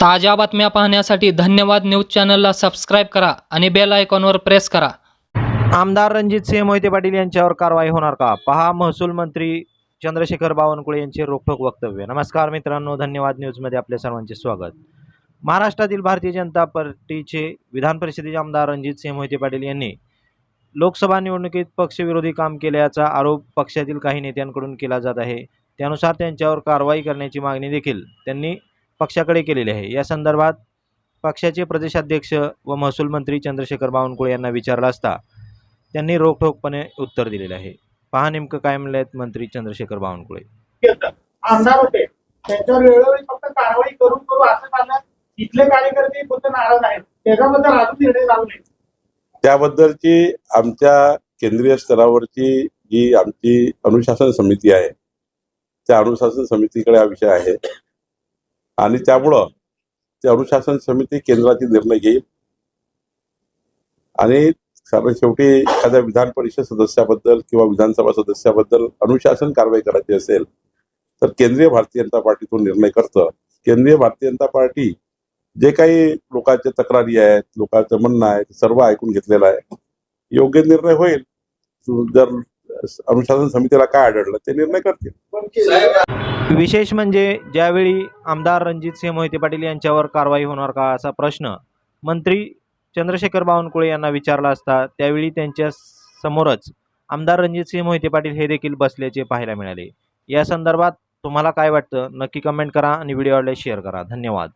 ताज्या बातम्या पाहण्यासाठी धन्यवाद न्यूज चॅनलला सबस्क्राईब करा आणि बेल आयकॉनवर प्रेस करा. आमदार रणजित सिंह मोहिते पाटील यांच्यावर कारवाई होणार का? पहा महसूल मंत्री चंद्रशेखर बावनकुळे यांचे रोखोक वक्तव्य. नमस्कार मित्रांनो धन्यवाद न्यूजमध्ये आपल्या सर्वांचे स्वागत. महाराष्ट्रातील भारतीय जनता पार्टीचे विधान परिषदेचे आमदार रणजित सिंह मोहिते पाटील यांनी लोकसभा निवडणुकीत पक्षविरोधी काम केल्याचा आरोप पक्षातील काही नेत्यांकडून केला जात आहे. त्यानुसार त्यांच्यावर कारवाई करण्याची मागणी देखील त्यांनी पक्षाकडे केलेली आहे. या संदर्भात पक्षाचे प्रदेशाध्यक्ष व महसूल मंत्री चंद्रशेखर बावनकुळे यांना विचारलं असता त्यांनी रोखठोकपणे उत्तर दिलेलं आहे. पहा नेमकं काय म्हणले आहेत मंत्री चंद्रशेखर बावनकुळे. केलं. आमदार होते. त्यांच्यावर वेळोवेळी फक्त कारवाई करून करू असं चाललं इथले कार्यकर्ते फक्त नाराज आहेत. त्याच्याबद्दल अजून निर्णय लागू नये त्याबद्दलची आमच्या केंद्रीय स्तरावरची जी आमची अनुशासन समिती आहे त्या अनुशासन समितीकडे हा विषय आहे. आणि त्यामुळं ते अनुशासन समिती केंद्राचे निर्णय घेईल. आणि कारण शेवटी एखाद्या विधान परिषद सदस्याबद्दल किंवा विधानसभा सदस्याबद्दल अनुशासन कारवाई करायची असेल तर केंद्रीय भारतीय जनता पार्टी तो निर्णय करतं. केंद्रीय भारतीय जनता पार्टी जे काही लोकांच्या तक्रारी आहेत लोकांचं म्हणणं आहे ते सर्व ऐकून घेतलेलं आहे. योग्य निर्णय होईल. जर अनुशासन समितीला काय आढळलं ते निर्णय करतील. विशेष म्हणजे ज्यावेळी आमदार रणजितसिंह मोहिते पाटील यांच्यावर कारवाई होणार का असा प्रश्न मंत्री चंद्रशेखर बावनकुळे यांना विचारला असता त्यावेळी त्यांच्या समोरच आमदार रणजितसिंह मोहिते पाटील हे देखील बसल्याचे पाहायला मिळाले. या संदर्भात तुम्हाला काय वाटतं? नक्की कमेंट करा आणि व्हिडिओ आवडल्यास शेअर करा. धन्यवाद.